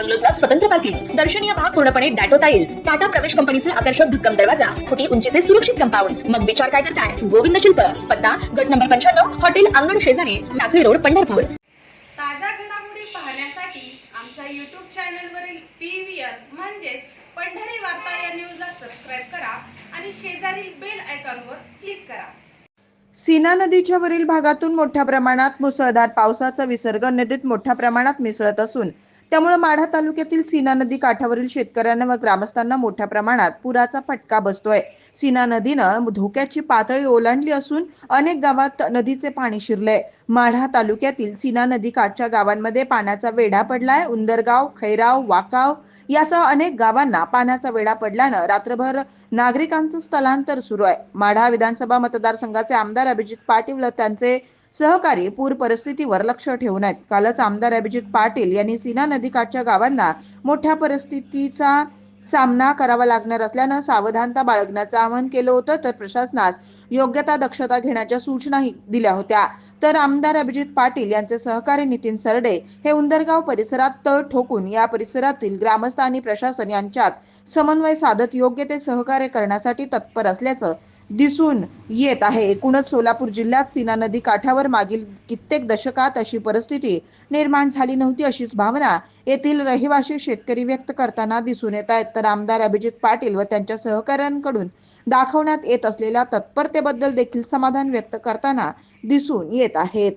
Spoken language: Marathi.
बंगलोजला स्वतंत्र पार्किंग दर्शनीय भाग पूर्णपणे डॅटो टाइल्स टाटा प्रवेश कंपनीचे आकर्षक भक्कम दरवाजा फुटी उंचीचे सुरक्षित कंपाऊंड. मग विचार काय करताय? गोविंद शिल्प पत्ता गट नंबर पंच्याण्णव हॉटेल अंगण शेजारी टाकळी रोड पंढरपूर. ताज्या घडामोडी पाहण्यासाठी आमच्या यूट्यूब चॅनलवरील पी व्ही आर म्हणजेच पंढरी वार्ता या न्यूजला सबस्क्राईब करा आणि शेजारील बेल आयकॉनवर क्लिक करा. सीना नदीच्या वरील भागातून मोठ्या प्रमाणात मुसळधार पावसाचा विसर्ग नदीत मोठ्या प्रमाणात मिसळत असून त्यामुळे माढा तालुक्यातील सीना नदी काठावरील शेतकऱ्यांना व ग्रामस्थांना मोठ्या प्रमाणात पुराचा फटका बसतोय. सीना नदीनं धोक्याची पातळी ओलांडली असून अनेक गावात नदीचे पाणी शिरले माढा तालुक्यातील सीना नदी काठच्या गावांमध्ये पाण्याचा वेढा पडलाय. उंदरगाव खैराव वाकाव यासह अनेक गावांना पाण्याचा वेढा पडल्यानं रात्रभर नागरिकांचं स्थलांतर सुरू आहे. माढा विधानसभा मतदारसंघाचे आमदार अभिजित पाटील त्यांचे सहकारी पूर परिस्थितीवर लक्ष ठेवून आहेत. कालच आमदार अभिजित पाटील यांनी सीना नदीकाठच्या गावांना मोठ्या परिस्थितीचा सामना करावा लागणार असल्यानं सावधानता बाळगण्याचं आवाहन केलं होतं तर प्रशासनास योग्यता दक्षता घेण्याच्या सूचनाही दिल्या होत्या. तर आमदार अभिजित पाटील यांचे सहकारी नितीन सरडे हे उंदरगाव परिसरात तळ ठोकून या परिसरातील ग्रामस्थ आणि प्रशासन यांच्यात समन्वय साधत योग्य ते सहकार्य करण्यासाठी तत्पर असल्याचं दिसून येत आहे. एकूणच सोलापूर जिल्ह्यात सीना नदी काठावर मागील कित्येक दशकात अशी परिस्थिती निर्माण झाली नव्हती अशीच भावना येथील रहिवासी शेतकरी व्यक्त करताना दिसून येत आहेत. तर आमदार अभिजित पाटील व त्यांच्या सहकाऱ्यांकडून दाखवण्यात येत असलेल्या तत्परतेबद्दल देखील समाधान व्यक्त करताना दिसून येत आहेत.